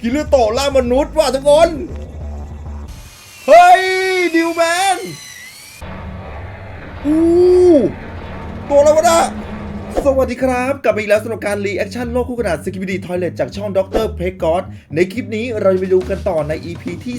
กิลโตล่ามนุษย์ว่ะทุกคน เฮ้ย ดิวแมนอู้ตัวอะไรวะเนี่ย สวัสดีครับ กลับมาอีกแล้วสำหรับการรีแอคชั่นโลกคู่ขนาด Security Toilet จากช่องด็อกเตอร์เพกอ d ในคลิปนี้เราจะไปดูกันต่อใน EP ที่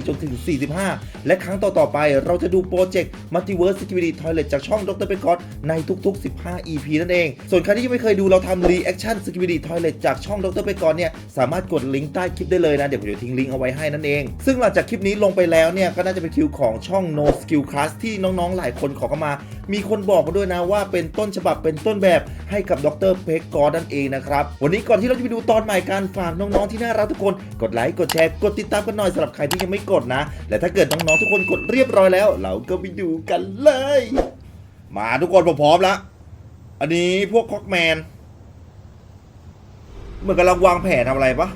34 จนถึง 45 และครั้งต่อ ๆ ไปเราจะดูโปรเจกต์ Multiverse Security Toilet จากช่องด็อกเตอร์เพกอ d ในทุก ๆ 15 EP นั่นเอง ส่วนใครที่ยังไม่เคยดูเราทำรีแอคชั่น Security Toilet จากช่องด็อกเตอร์เพกอ d เนี่ยสามารถกดลิงก์ใต้คลิปได้เลยนะเดี๋ยวผมจะทิ้งลิงก์เอาไว้ให้นั่นเอง ซึ่งหลังจากคลิปนี้ลงไปแล้วเนี่ยก็น่าจะเป็นคิวของช่อง No Skill Class ที่น้องๆหลายคนขอเข้ามา มีคนบอกมาด้วยนะว่าเป็นต้นฉบับเป็นต้นแบบให้กับดรเพกกอร์นั่นเองนะครับ วันนี้ก่อนที่เราจะไปดูตอนใหม่การฝากน้องๆที่น่ารักทุกคน กดไลค์ กดแชร์ กดติดตามกันหน่อยสำหรับใครที่ยังไม่กดนะ และถ้าเกิดน้องๆทุกคนกดเรียบร้อยแล้ว เราก็ไปดูกันเลย มาทุกคนพร้อมแล้ว อันนี้พวกคอกแมนเหมือนกำลังวางแผนทำอะไรปะ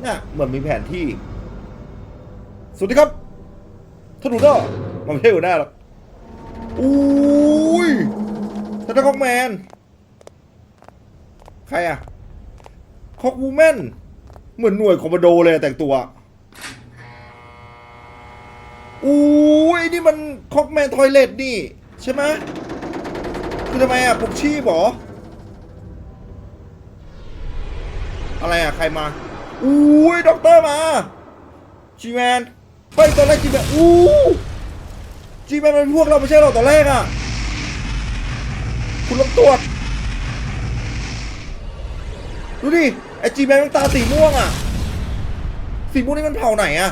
เนี่ยเหมือนมีแผนที่สวัสดีครับท่านหัวหน้ามันไม่ใช่หัวหน้าหรอกอุ้ยท่านคอกแมน ใครอะคอกวูแมนเหมือนหน่วยคอมมานโดเลยแต่งตัวอุ้ยนี่มันคอกแมนทอยเลตนี่ ใช่ไหมคือทำไมอะปลุกชีพหรอ อะไรอะใครมาอุ้ยด็อกเตอร์มาจีแมนไปตอนแรกจีแมนอู้จีแมนเป็นพวกเราไม่ใช่เราตอนแรกอะคุณลองตรวจ ดูดิไอจีแมนมันตาสีม่วงอะสีม่วงนี่มันเผ่าไหนอะ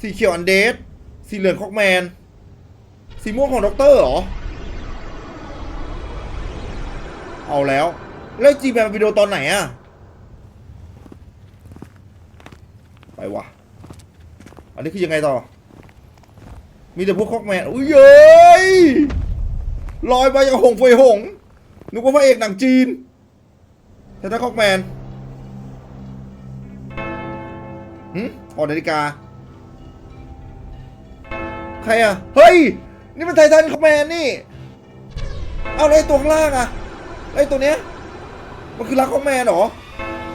สีเขียวอันเดสสีเหลืองคอกแมน สีม่วงของด็อกเตอร์เหรอ เอาแล้ว แล้วจีแมนมันไปโดนตอนไหนอะไปวะอันนี้คือยังไงต่อ มีแต่พวกคอกแมน อุ้ยเย้ยลอยมาอย่างหงเฟยหงนึกว่าพระเอกหนังจีน แต่ถ้าคอกแมนหืมออกนาฬิกา ใครอะ เฮ้ย นี่มันไททันคอกแมนนี่ เอาไอ้ตัวข้างล่างอะไอ้ตัวเนี้ย มันคือรักคอกแมนเหรอ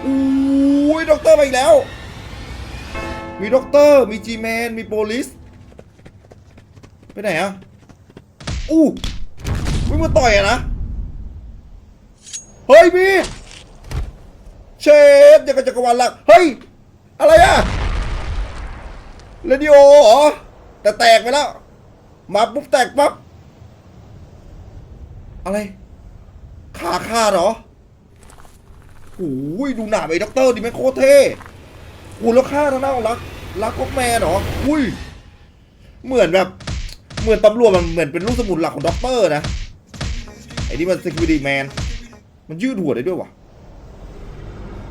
อุ้ยด็อกเตอร์มาอีกแล้ว มีด็อกเตอร์ มีจีแมน มีโปลิส ไปไหนอะ อู้วิ่งมาต่อยอะนะ เฮ้ยมี เชฟยังกับจักรวาลหลัก เฮ้ย อะไรอะเรดิโอเหรอ แต่แตกไปแล้ว มาปุ๊บแตกปั๊บ อะไร ขาขาดเหรอโอ้ยดูหนาไอ้ด็อกเตอร์ดิแม่งโคตรเท่โอ้แล้วฆ่าทางหน้าของรักรักก๊อกแมนเหรอ อุ้ย เหมือนแบบ เหมือนตำรวจมันเหมือนเป็นลูกสมุนหลักของด็อกเตอร์นะ ไอ้นี่มัน security man มันยืดหัวได้ด้วยวะ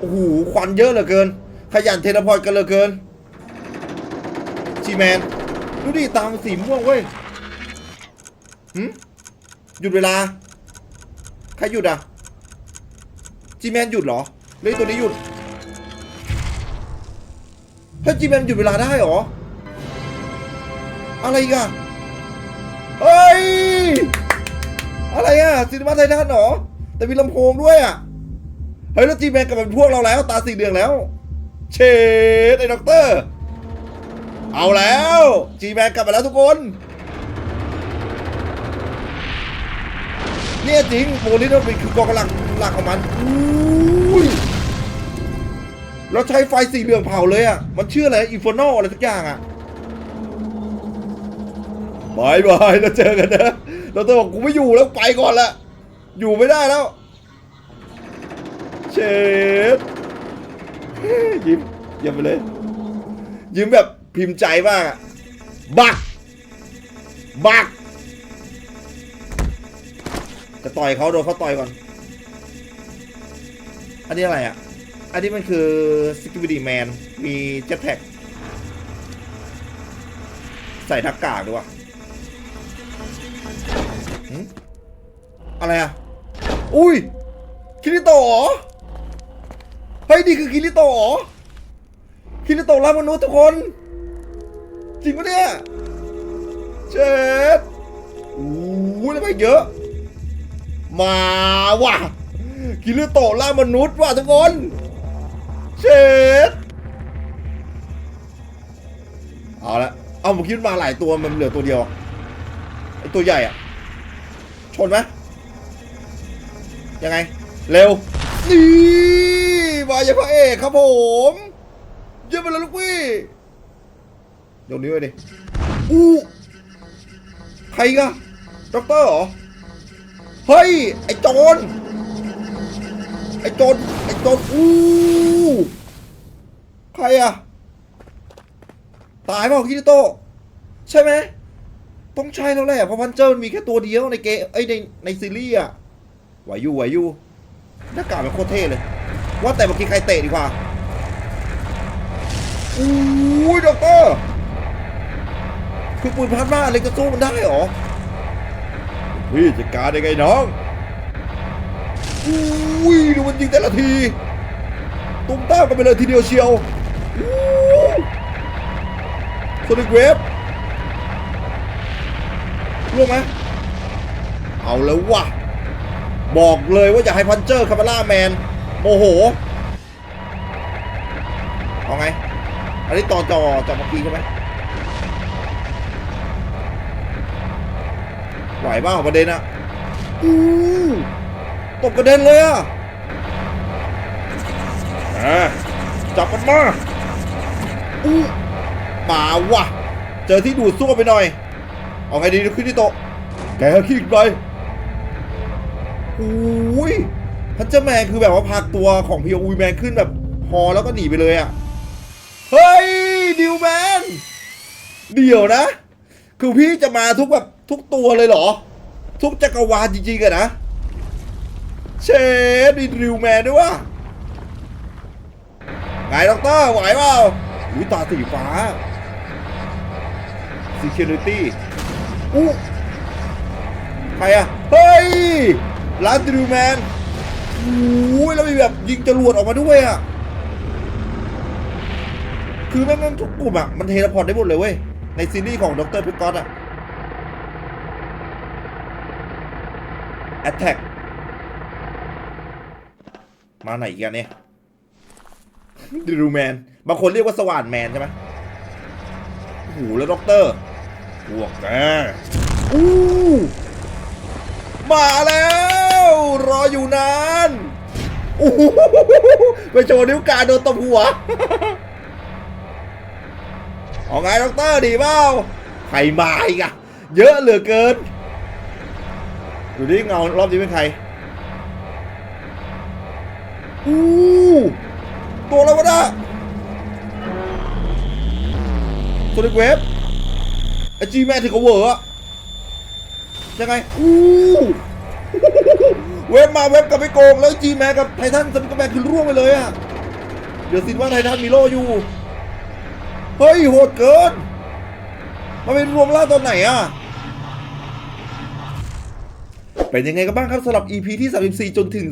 โอ้โหควันเยอะเหลือเกิน ขยันเทเลพอร์ตกันเหลือเกินจีแมนดูดิตามสีม่วงเว้ยหืมหยุดเวลา ใครหยุดอะจีแมนหยุดเหรอเลยตัวนี้หยุดเฮ้ยจีแมนหยุดเวลาได้เหรอ อะไรอีกันเฮ้ย อะไรอะซีนิมาไททันเหรอ แต่มีลำโพงด้วยอะ เฮ้ยแล้วจีแมนกลับมาเป็นพวกเราแล้ว ตาสีเหลืองแล้ว เชดไอ้ด็อกเตอร์ เอาแล้วจีแมนกลับมาแล้วทุกคนเนี่ยจริงโมลิโนเป็นคือกองกำลังหลักของมันอุ้ยเราใช้ไฟสีเหลืองเผาเลยอะ มันชื่ออะไรอินฟโนอลอะไรสักอย่างอะบายบายแล้วเจอกันนะ เราต้องบอกกูไม่อยู่แล้วไปก่อนละ อยู่ไม่ได้แล้ว เชฟยิ้มยิ้มไปเลย ยิ้มแบบพิมพ์ใจมากบักบักจะต่อยเขาโดนเขาต่อยก่อน อันนี้อะไรอะ อันนี้มันคือ security man มี jetpack ใส่หน้ากากด้วยวะอะไรอะ อุ้ย คิริโตะเหรอ ฮ้ยนี่คือคิริโตะหรอคิริโตะรับมนุษย์ทุกคน จริงปะเนี่ยเจ็ดอู้แล้วไปเยอะ มาว่ะคิริโตะล่ามนุษย์ว่ะทุกคนเจ็ดเอาละเอาผมคิดมาหลายตัวมันเหลือตัวเดียวไอตัวใหญ่อะชนไหมยังไง เร็วนี่ กครับผมเยี่ยมไปเลยลูกพี่เดี๋ยวนี้วไว้ดิอู้ใครกะด็อกเตอร์เหรอ เฮ้ย ไอ้โจรไอ้โจรไอ้โจรอู้ใครอะตายเปล่าคิริโตใช่ไหมต้องใช่แล้วแหละเพราะพันเจอร์มันมีแค่ตัวเดียวในเกมไอ้ในในซีรีส์อะไหวอยู่ไหวอยู่หน้ากากมันโคตรเท่เลย ว่าแต่เมื่อกี้ใครเตะดีกว่าอู้ยด็อกเตอร์คือปืนพลาสมาอะไรจะสู้มันได้หรอพี่จัดการได้ไงน้องอุ้ยดูมันยิงแต่ละทีตุ้มต้ามกันไปเลยทีเดียวเชียวโซนิกเวฟรู้ไหมเอาแล้ววะบอกเลยว่าอย่าให้พันเจอร์คาร์บาล่าแมน โมโห เอาไง อันนี้ต่อจอจอเมื่อกี้ใช่ไหมไหวเปล่าประเด็นอะอู้ตกกระเด็นเลยอะจับมันมาอู้มาวะเจอที่ดูดซ่วไปหน่อย เอาไงดีขึ้นที่โตแกขี้อีกไปอุ้ พันเจอร์แมนคือแบบว่าพากตัวของพีโอวีแมนขึ้นแบบฮอแล้วก็หนีไปเลยอะเฮ้ยดิวแมน เดี๋ยวนะ คือพี่จะมาทุกแบบทุกตัวเลยเหรอ ทุกจักรวาลจริงๆอะนะ เชฟดีดริวแมนด้วยวะไงด็อกเตอร์ไหวเปล่าอุ้ยตาสีฟ้า Security อู้ใครอะเฮ้ยลาดริวแมน โอ้ยแล้วมีแบบยิงจรวดออกมาด้วยอะ คือแม่งทุกกลุ่มอะ มันเทเลพอร์ตได้หมดเลยเว้ย ในซีรีส์ของดรพิกอตอะ Attack มาไหนอีกันเนี่ยดิรูแมน บางคนเรียกว่าสว่านแมนใช่ไหมโอ้โหแล้วด็อกเตอร์พวกแกอู้มาแล้ว รออยู่นานโอ้โหไปโชว์นิ้วกลางโดนตบหัวเอาไงด็อกเตอร์ดีเปล่าใครมาอีกอะเยอะเหลือเกิน ดูดิเงารอบนี้เป็นใครอู้ตัวอะไรวะน่ะโซนิกเวฟไอจีแม่ถึงกับเวอร์อะยังไงอู้ เวฟมาเวฟกับไปโกงแล้วจีแมกับไททันสมิกแมนคือร่วงไปเลยอะเดี๋ยวสินว่าไททันมีโลอยู่ เฮ้ยโหดเกิน มันเป็นรวมล่าตอนไหนอะ เป็นยังไงกันบ้างครับสำหรับ EP ที่ 34 จนถึง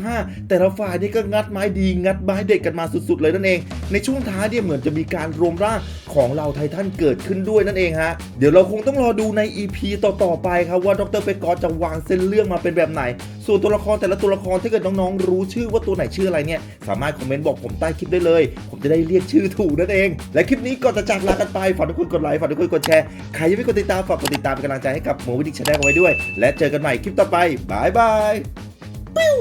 45 แต่ละฝ่ายนี่ก็งัดไม้ดี งัดไม้เด็กกันมาสุดๆ เลยนั่นเอง ในช่วงท้ายเนี่ยเหมือนจะมีการรวมร่างของเราไททันเกิดขึ้นด้วยนั่นเองฮะ เดี๋ยวเราคงต้องรอดูใน EP ต่อๆ ไปครับว่าดรเปกอจะวางเส้นเรื่องมาเป็นแบบไหน ส่วนตัวละครแต่ละตัวละครถ้าเกิดน้องๆ รู้ชื่อว่าตัวไหนชื่ออะไรเนี่ย สามารถคอมเมนต์บอกผมใต้คลิปได้เลย ผมจะได้เรียกชื่อถูกนั่นเอง และคลิปนี้ก่อนจะจากลากันไปฝากทุกคนกดไลค์ฝากทุกคนกดแชร์ใครยังไม่กดติดตามฝากกดติดตามเป็นกำลังใจให้กับหมูวิดิชแนลไว้ด้วย และเจอกันใหม่คลิปต่อไปบายบายปิ้ว